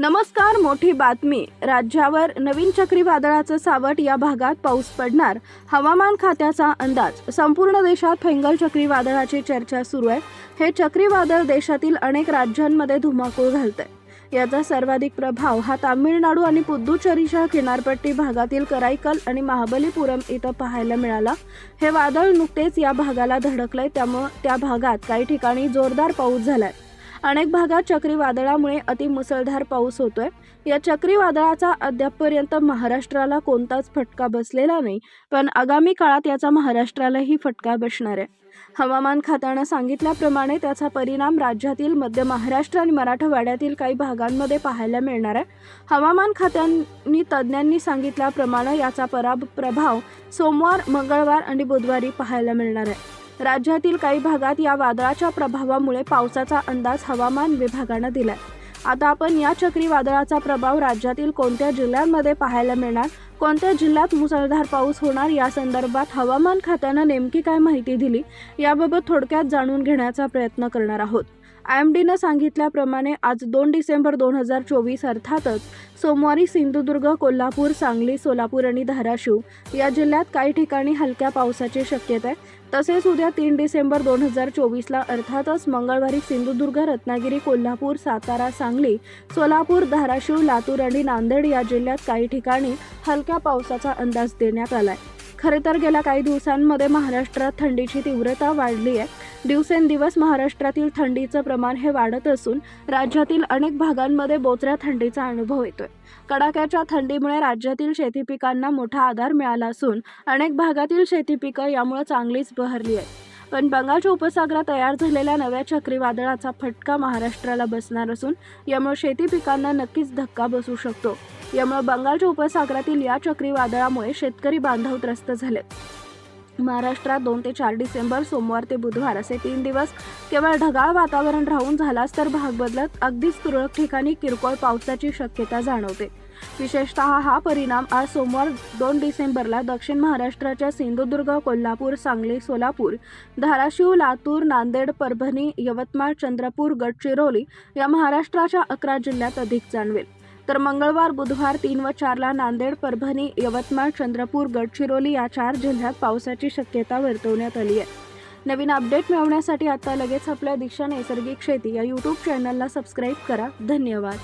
नमस्कार मोठी बातमी. राज्यावर नवीन चक्रीवादळाचं सावट या भागात पाऊस पडणार. हवामान खात्याचा अंदाज. संपूर्ण देशात फेंगल चक्रीवादळाची चर्चा सुरू आहे. हे चक्रीवादळ देशातील अनेक राज्यांमध्ये धुमाकूळ घालतंय. याचा सर्वाधिक प्रभाव हा तामिळनाडू आणि पुद्दुचेरीच्या किनारपट्टी भागातील कराईकल आणि महाबलीपुरम इथं पाहायला मिळाला. हे वादळ नुकतेच या भागाला धडकलंय. त्यामुळं त्या भागात काही ठिकाणी जोरदार पाऊस झालाय. अनेक भागात चक्रीवादळामुळे अतिमुसळधार पाऊस होतोय. या चक्रीवादळाचा अद्यापपर्यंत महाराष्ट्राला कोणताच फटका बसलेला नाही पण आगामी काळात याचा महाराष्ट्रालाही फटका बसणार आहे. हवामान खात्यानं सांगितल्याप्रमाणे त्याचा परिणाम राज्यातील मध्य महाराष्ट्र आणि मराठवाड्यातील काही भागांमध्ये पाहायला मिळणार आहे. हवामान खात्यांनी तज्ज्ञांनी सांगितल्याप्रमाणे याचा परा प्रभाव सोमवार मंगळवार आणि बुधवारी पाहायला मिळणार आहे. राज्यातील काही भागात या वादळाच्या प्रभावामुळे पावसाचा अंदाज हवामान विभागानं दिलाय. आता आपण या चक्रीवादळाचा प्रभाव राज्यातील कोणत्या जिल्ह्यांमध्ये पाहायला मिळणार? कोणत्या जिल्ह्यात मुसळधार पाऊस होणार? या संदर्भात हवामान खात्यानं नेमकी काय माहिती दिली? याबाबत थोडक्यात जाणून घेण्याचा प्रयत्न करणार आहोत. आय एम डीनं सांगितल्याप्रमाणे आज दोन डिसेंबर दोन हजार चोवीस अर्थातच सोमवारी सिंधुदुर्ग कोल्हापूर सांगली सोलापूर आणि धाराशिव या जिल्ह्यात काही ठिकाणी हलक्या पावसाची शक्यता आहे. तसेच उद्या तीन डिसेंबर दोन हजार चोवीसला अर्थातच मंगळवारी सिंधुदुर्ग रत्नागिरी कोल्हापूर सातारा सांगली सोलापूर धाराशिव लातूर आणि नांदेड या जिल्ह्यात काही ठिकाणी हलक्या पावसाचा अंदाज देण्यात आलाय. खरे तर गेल्या काही दिवसांमध्ये महाराष्ट्रात थंडीची तीव्रता वाढली आहे. दिवसेंदिवस महाराष्ट्रातील थंडीचं प्रमाण हे वाढत असून राज्यातील अनेक भागांमध्ये बोचऱ्या थंडीचा अनुभव येतोय. कडाक्याच्या थंडीमुळे राज्यातील शेती पिकांना मोठा आधार मिळाला असून अनेक भागातील शेती पिकं यामुळे चांगलीच बहरली आहेत. पण बंगालच्या उपसागरात तयार झालेल्या नव्या चक्रीवादळाचा फटका महाराष्ट्राला बसणार असून यामुळे शेती पिकांना नक्कीच धक्का बसू शकतो. यामुळे बंगालच्या उपसागरातील या चक्रीवादळामुळे शेतकरी बांधव त्रस्त झाले. महाराष्ट्रात दोन ते चार डिसेंबर सोमवार ते बुधवार असे तीन दिवस केवळ ढगाळ वातावरण राहून झालाच तर भाग बदलत अगदीच तुरळक ठिकाणी किरकोळ पावसाची शक्यता जाणवते. विशेषतः हा परिणाम आज सोमवार दोन डिसेंबरला दक्षिण महाराष्ट्राच्या सिंधुदुर्ग कोल्हापूर सांगली सोलापूर धाराशिव लातूर नांदेड परभणी यवतमाळ चंद्रपूर गडचिरोली या महाराष्ट्राच्या अकरा जिल्ह्यात अधिक जाणवेल. तर मंगळवार बुधवार तीन व चारला नांदेड परभणी यवतमाळ चंद्रपूर गडचिरोली या चार जिल्ह्यात पावसाची शक्यता वर्तवण्यात आली आहे. नवीन अपडेट मिळवण्यासाठी आता लगेच आपल्या दीक्षा नैसर्गिक शेती या यूट्यूब चॅनलला सबस्क्राईब करा. धन्यवाद.